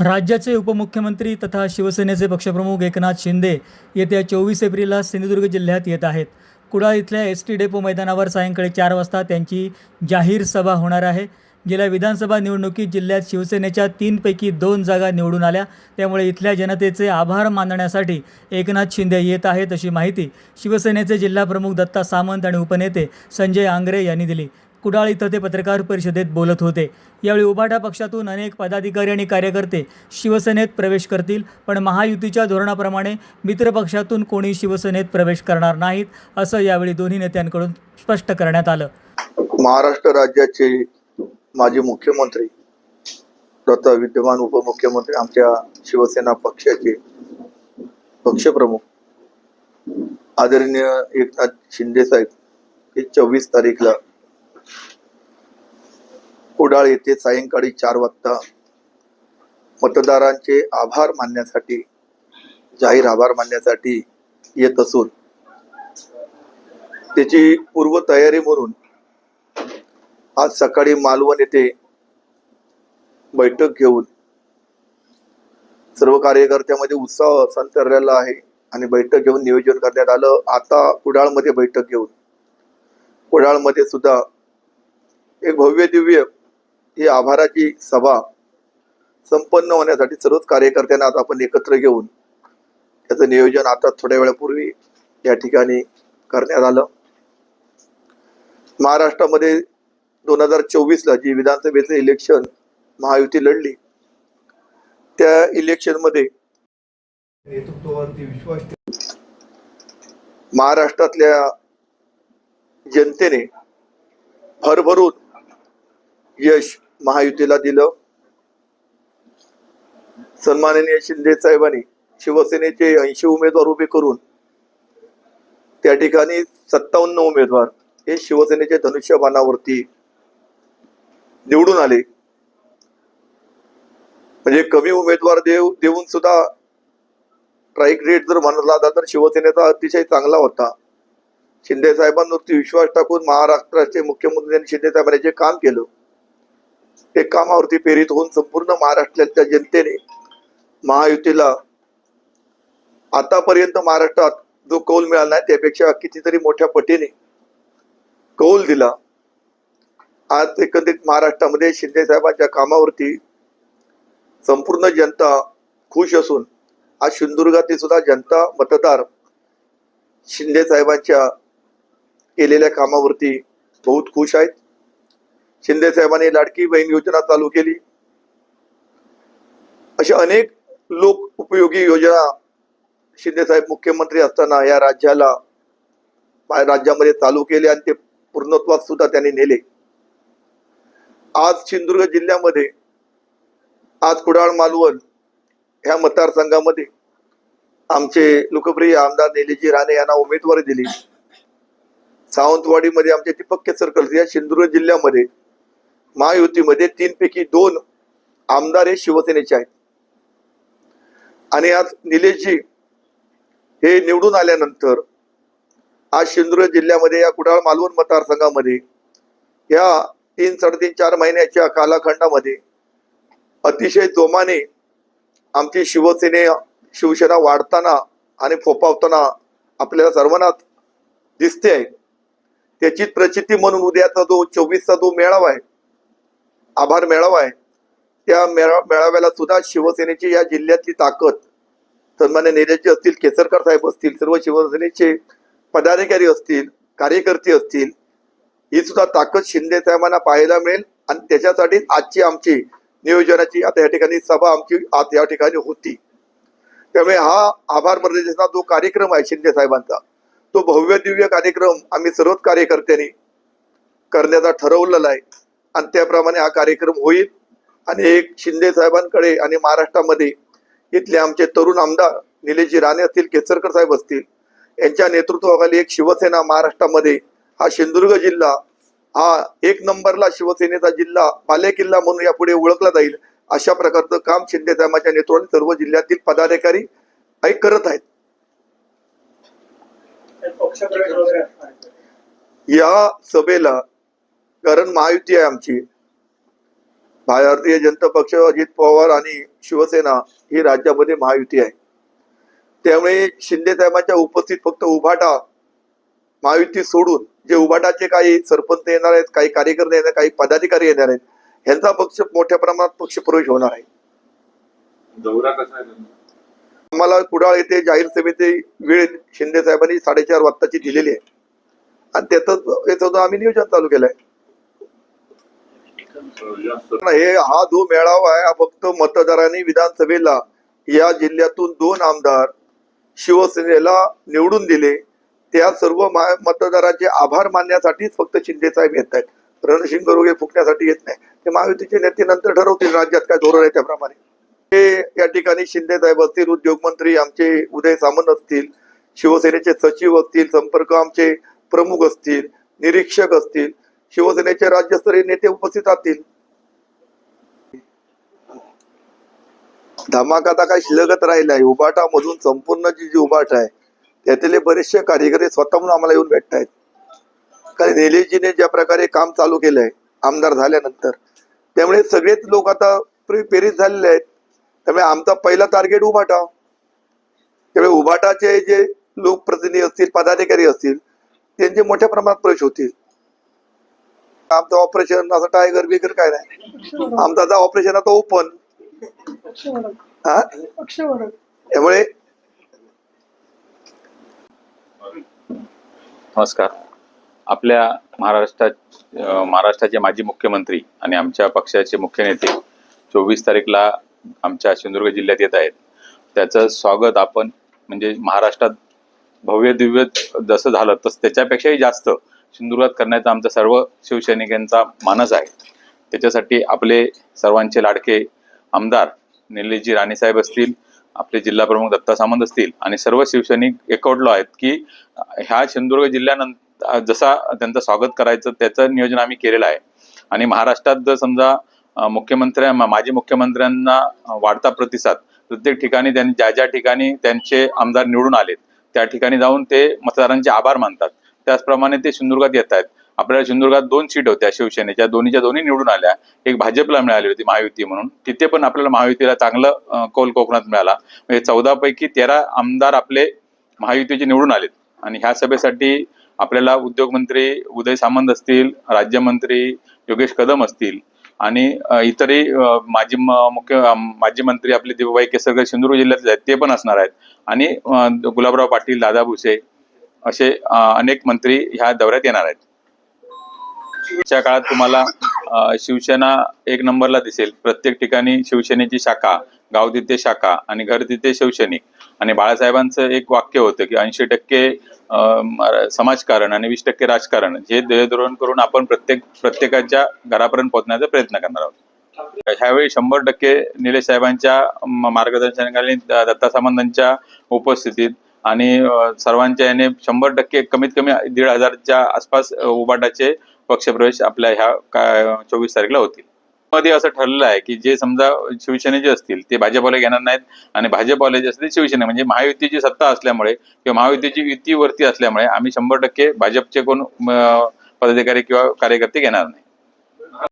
राज्याचे उपमुख्यमंत्री तथा शिवसेनेचे पक्षप्रमुख एकनाथ शिंदे येत्या चोवीस एप्रिलला सिंधुदुर्ग जिल्ह्यात येत आहेत. कुडाळ इथल्या एस टी डेपो मैदानावर सायंकाळी चार वाजता त्यांची जाहीर सभा होणार आहे. गेल्या विधानसभा निवडणुकीत जिल्ह्यात शिवसेनेच्या तीनपैकी दोन जागा निवडून आल्या. त्यामुळे इथल्या जनतेचे आभार मानण्यासाठी एकनाथ शिंदे येत आहेत अशी माहिती शिवसेनेचे जिल्हाप्रमुख दत्ता सामंत आणि उपनेते संजय आंग्रे यांनी दिली. कुडाळ इथं ते पत्रकार परिषदेत बोलत होते. यावेळी उभाटा पक्षातून अनेक पदाधिकारी आणि कार्यकर्ते शिवसेनेत प्रवेश करतील पण महायुतीच्या धोरणाप्रमाणे मित्रपक्षातून कोणी शिवसेनेत प्रवेश करणार नाहीत असं यावेळी दोन्ही नेत्यांकडून स्पष्ट करण्यात आलं. महाराष्ट्र राज्याचे माजी मुख्यमंत्री तथा विद्यमान उपमुख्यमंत्री आमच्या शिवसेना पक्षाचे पक्षप्रमुख आदरणीय एकनाथ शिंदे साहेब हे चोवीस तारीखला कुडाळ येथे सायंकाळी चार वाजता मतदारांचे आभार मानण्यासाठी जाहीर आभार मानण्यासाठी येत असून त्याची पूर्वतयारी म्हणून आज सकाळी मालवण येथे बैठक घेऊन सर्व कार्यकर्त्यामध्ये उत्साह संतरलेला आहे आणि बैठक घेऊन नियोजन करण्यात आलं. आता कुडाळमध्ये बैठक घेऊन कुडाळमध्ये सुद्धा एक भव्य दिव्य ही आभाराची सभा संपन्न होण्यासाठी सर्वच कार्यकर्त्यांना आता आपण एकत्र घेऊन त्याचं नियोजन आता थोड्या वेळापूर्वी या ठिकाणी करण्यात आलं. महाराष्ट्रामध्ये दोन हजार चोवीस ला जी विधानसभेचं इलेक्शन महायुती लढली त्या इलेक्शनमध्ये नेतृत्वावरती विश्वास महाराष्ट्रातल्या जनतेने भरभरून यश महायुतीला दिलं. सन्माननीय शिंदे साहेबांनी शिवसेनेचे ऐंशी उमेदवार उभे करून त्या ठिकाणी सत्तावन्न उमेदवार हे शिवसेनेच्या धनुष्यबाणावरती निवडून आले. म्हणजे कमी उमेदवार देव देऊन सुद्धा स्ट्राईक रेट जर म्हणला तर शिवसेनेचा अतिशय चांगला होता. शिंदे साहेबांवरती विश्वास टाकून महाराष्ट्राचे मुख्यमंत्री आणि शिंदे साहेबांनी जे काम केलं ते कामावरती प्रेरित होऊन संपूर्ण महाराष्ट्रातल्या जनतेने महायुतीला आतापर्यंत महाराष्ट्रात जो कौल मिळाला नाही त्यापेक्षा कितीतरी मोठ्या पटीने कौल दिला. आज एकंदरीत महाराष्ट्रामध्ये शिंदे साहेबांच्या कामावरती संपूर्ण जनता खुश असून आज सिंधुदुर्गातील सुद्धा जनता मतदार शिंदे साहेबांच्या केलेल्या कामावरती बहुत खुश आहेत. शिंदे साहेबांनी लाडकी बहीण योजना चालू केली. अशा अनेक लोक उपयोगी योजना शिंदे साहेब मुख्यमंत्री असताना या राज्याला राज्यामध्ये चालू केले आणि ते पूर्णत्वात सुद्धा त्यांनी नेले. आज सिंधुदुर्ग जिल्ह्यामध्ये आज कुडाळ मालवण ह्या मतदारसंघामध्ये आमचे लोकप्रिय आमदार निलेजी राणे यांना उमेदवारी दिली. सावंतवाडीमध्ये आमचे दीपक केसरकर या सिंधुदुर्ग जिल्ह्यामध्ये महायुतीमध्ये तीन पैकी दोन आमदार हे शिवसेनेचे आहेत. आणि आज निलेशजी हे निवडून आल्यानंतर आज सिंधुदुर्ग जिल्ह्यामध्ये या कुडाळ मालवण मतदारसंघामध्ये या तीन साडेतीन चार महिन्याच्या कालखंडामध्ये अतिशय जोमाने आमची शिवसेने शिवसेना वाढताना आणि फोपावताना आपल्याला सर्वांनाच दिसते आहे. त्याची प्रचिती म्हणून उद्याचा जो चोवीसचा जो मेळावा आहे आभार मेळावा आहे. त्या मेळा मेळाव्याला सुद्धा शिवसेनेची या जिल्ह्यातली ताकद सन्मान्य नेत्याचे असतील केसरकर साहेब असतील सर्व शिवसेनेचे पदाधिकारी असतील कार्यकर्ते असतील ही सुद्धा ताकद शिंदे साहेबांना पाहायला मिळेल आणि त्याच्यासाठी आजची आमची नियोजनाची आता या ठिकाणी सभा आमची आज या ठिकाणी होती. त्यामुळे हा आभार मर्यादेचा जो कार्यक्रम आहे शिंदे साहेबांचा तो भव्य दिव्य कार्यक्रम आम्ही सर्वच कार्यकर्त्यांनी करण्याचा ठरवलेला आहे. आणि त्याप्रमाणे हा कार्यक्रम होईल. आणि एक शिंदे साहेबांकडे आणि महाराष्ट्रामध्ये इथले आमचे तरुण आमदार निलेशजी राणे असतील केसरकर साहेब असतील यांच्या नेतृत्वाखाली एक शिवसेना महाराष्ट्रामध्ये हा सिंधुदुर्ग जिल्हा हा एक नंबरला शिवसेनेचा जिल्हा बालेकिल्ला म्हणून यापुढे ओळखला जाईल अशा प्रकारचं काम शिंदे साहेबांच्या नेतृत्वाने सर्व जिल्ह्यातील पदाधिकारी करत आहेत. या सभेला कारण महायुती आहे आमची. भारतीय जनता पक्ष अजित पवार आणि शिवसेना ही राज्यामध्ये महायुती आहे. त्यामुळे शिंदे साहेबांच्या उपस्थित फक्त उभाटा महायुती सोडून जे उभाटाचे काही सरपंच येणार आहेत काही कार्यकर्ते येणार काही पदाधिकारी येणार आहेत ह्यांचा पक्ष मोठ्या प्रमाणात पक्ष प्रवेश होणार आहे. दौरा कसा? आम्हाला कुडाळ येथे जाहीर सभेची वेळ शिंदे साहेबांनी साडेचार वाजताची दिलेली आहे. आणि त्याच याचं आम्ही नियोजन चालू केलंय हे हा जो मेळावा आहे हा फक्त मतदारांनी विधानसभेला या जिल्ह्यातून दोन आमदार शिवसेनेला निवडून दिले. त्या सर्व मतदारांचे आभार मानण्यासाठीच फक्त शिंदे साहेब येत आहेत. रणशिंग वगैरे फुकण्यासाठी येत नाही. ते महायुतीचे नेते नंतर ठरवतील राज्यात काय धोरण आहे त्याप्रमाणे. हे या ठिकाणी शिंदे साहेब असतील उद्योगमंत्री आमचे उदय सामंत असतील शिवसेनेचे सचिव असतील संपर्क आमचे प्रमुख असतील निरीक्षक असतील शिवसेनेचे राज्यस्तरीय नेते उपस्थित राहतील. धमाका आता काय शिलगत राहिला आहे उभाटा मधून संपूर्ण जी जी उभाट आहे त्यातले बरेचसे कार्यकर्ते स्वतःहून आम्हाला येऊन भेटत आहेत कारण निलेशजीने ज्या प्रकारे काम चालू केलंय आमदार झाल्यानंतर त्यामुळे सगळेच लोक आता प्रे- प्रेरित झालेले आहेत. त्यामुळे आमचा पहिला टार्गेट उभाटा त्यामुळे उभाटाचे जे लोकप्रतिनिधी असतील पदाधिकारी असतील त्यांचे मोठ्या प्रमाणात प्रवेश होतील. आमचं ऑपरेशन असं टायगर बिगर काय नाही. आमचा आता ऑपरेशन आता ओपन हा? त्यामुळे नमस्कार. आपल्या महाराष्ट्रात महाराष्ट्राचे माजी मुख्यमंत्री आणि आमच्या पक्षाचे मुख्य नेते चोवीस तारीखला आमच्या सिंधुदुर्ग जिल्ह्यात येत आहेत. त्याचं स्वागत आपण म्हणजे महाराष्ट्रात भव्य दिव्य जसं झालं तसं त्याच्यापेक्षाही जास्त सिंधुदुर्गात करण्याचा आमचा सर्व शिवसैनिकांचा मानस आहे. त्याच्यासाठी आपले सर्वांचे लाडके आमदार निलेशजी राणेसाहेब असतील आपले जिल्हा प्रमुख दत्ता सामंत असतील आणि सर्व शिवसैनिक एकवटलो आहेत की ह्या सिंधुदुर्ग जिल्ह्यानंतर जसा त्यांचं स्वागत करायचं त्याचं नियोजन आम्ही केलेलं आहे. आणि महाराष्ट्रात जर समजा अं, मुख्यमंत्र्या माजी मुख्यमंत्र्यांना वाढता प्रतिसाद प्रत्येक ठिकाणी त्यांनी ज्या ज्या ठिकाणी त्यांचे आमदार निवडून आलेत त्या ठिकाणी जाऊन ते मतदारांचे आभार मानतात. त्याचप्रमाणे ते सिंधुदुर्गात येत आहेत. आपल्याला सिंधुदुर्गात दोन सीट होत्या शिवसेनेच्या दोन्हीच्या दोन्ही निवडून आल्या. एक भाजपला मिळाली होती महायुती म्हणून. तिथे पण आपल्याला महायुतीला चांगलं कौल कोकणात मिळाला. म्हणजे चौदा पैकी तेरा आमदार आपले महायुतीचे निवडून आलेत. आणि ह्या सभेसाठी आपल्याला उद्योगमंत्री उदय सामंत असतील राज्यमंत्री योगेश कदम असतील आणि इतरही माजी म- मुख्य माजी मंत्री आपले देवबाई केसरकर सिंधुदुर्ग जिल्ह्यातले आहेत ते पण असणार आहेत. आणि गुलाबराव पाटील दादा भुसे असे अनेक मंत्री ह्या दौऱ्यात येणार आहेत. च्या काळात तुम्हाला शिवसेना एक नंबरला दिसेल. प्रत्येक ठिकाणी शिवसेनेची शाखा गाव तिथे शाखा आणि घर तिथे शिवसैनिक. आणि बाळासाहेबांचं एक वाक्य होतं की ऐंशी टक्के समाजकारण आणि वीस टक्के राजकारण हे ध्येयधोरण करून आपण प्रत्येक प्रत्येकाच्या घरापर्यंत पोहोचण्याचा प्रयत्न करणार आहोत. ह्यावेळी शंभर टक्के निलेश साहेबांच्या मार्गदर्शनाखाली दत्ता सामंतांच्या उपस्थितीत आणि सर्वांच्या याने शंभर टक्के कमीत कमी दीड हजारच्या आसपास उबाटाचे पक्षप्रवेश आपल्या ह्या का चोवीस तारखेला होतील. मध्ये असं ठरलेलं आहे की जे समजा शिवसेने जे असतील ते भाजपवाले घेणार नाहीत आणि भाजपवाले जे असतील ते शिवसेना. म्हणजे महायुतीची सत्ता असल्यामुळे किंवा महायुतीची युतीवरती असल्यामुळे आम्ही शंभर टक्के भाजपचे कोण पदाधिकारी किंवा कार्यकर्ते घेणार नाही.